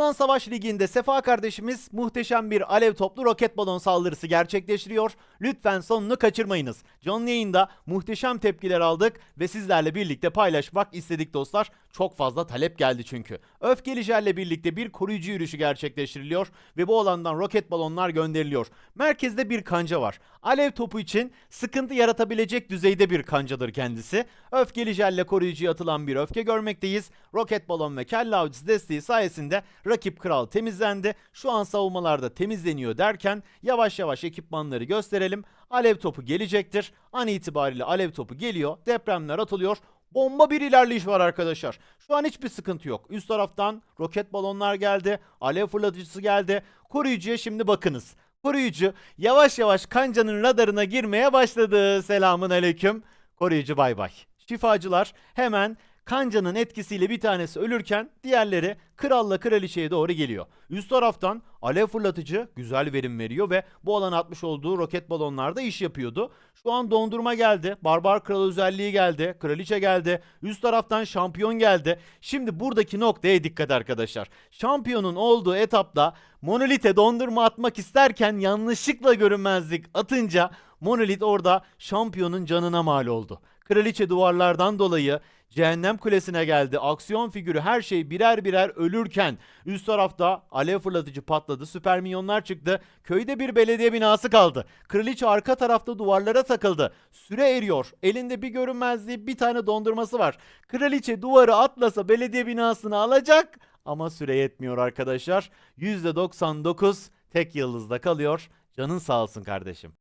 Klan Savaş Ligi'nde Sefa kardeşimiz muhteşem bir alev toplu roket balon saldırısı gerçekleştiriyor. Lütfen sonunu kaçırmayınız. Canlı yayında muhteşem tepkiler aldık ve sizlerle birlikte paylaşmak istedik dostlar. Çok fazla talep geldi çünkü. Öfkeli Jel'le birlikte bir koruyucu yürüyüşü gerçekleştiriliyor ve bu alandan roket balonlar gönderiliyor. Merkezde bir kanca var. Alev topu için sıkıntı yaratabilecek düzeyde bir kancadır kendisi. Öfkeli Jel'le koruyucuya atılan bir öfke görmekteyiz. Roket balon ve kelle avcısı desteği sayesinde rakip kral temizlendi. Şu an savunmalarda temizleniyor derken yavaş yavaş ekipmanları gösterelim. Alev topu gelecektir. An itibariyle alev topu geliyor. Depremler atılıyor. Bomba bir ilerleyiş var arkadaşlar. Şu an hiçbir sıkıntı yok. Üst taraftan roket balonlar geldi. Alev fırlatıcısı geldi. Koruyucuya şimdi bakınız. Koruyucu yavaş yavaş kancanın radarına girmeye başladı. Selamun aleyküm. Koruyucu bay bay. Şifacılar hemen kancanın etkisiyle bir tanesi ölürken diğerleri kralla kraliçeye doğru geliyor. Üst taraftan alev fırlatıcı güzel verim veriyor ve bu alana atmış olduğu roket balonlarda iş yapıyordu. Şu an dondurma geldi. Barbar kral özelliği geldi. Kraliçe geldi. Üst taraftan şampiyon geldi. Şimdi buradaki noktaya dikkat arkadaşlar. Şampiyonun olduğu etapta Monolith'e dondurma atmak isterken yanlışlıkla görünmezlik atınca Monolith orada şampiyonun canına mal oldu. Kraliçe duvarlardan dolayı cehennem kulesine geldi. Aksiyon figürü her şey birer birer ölürken üst tarafta alev fırlatıcı patladı. Süper minyonlar çıktı. Köyde bir belediye binası kaldı. Kraliçe arka tarafta duvarlara takıldı. Süre eriyor. Elinde bir görünmezliği bir tane dondurması var. Kraliçe duvarı atlasa belediye binasını alacak ama süre yetmiyor arkadaşlar. %99 tek yıldızda kalıyor. Canın sağ olsun kardeşim.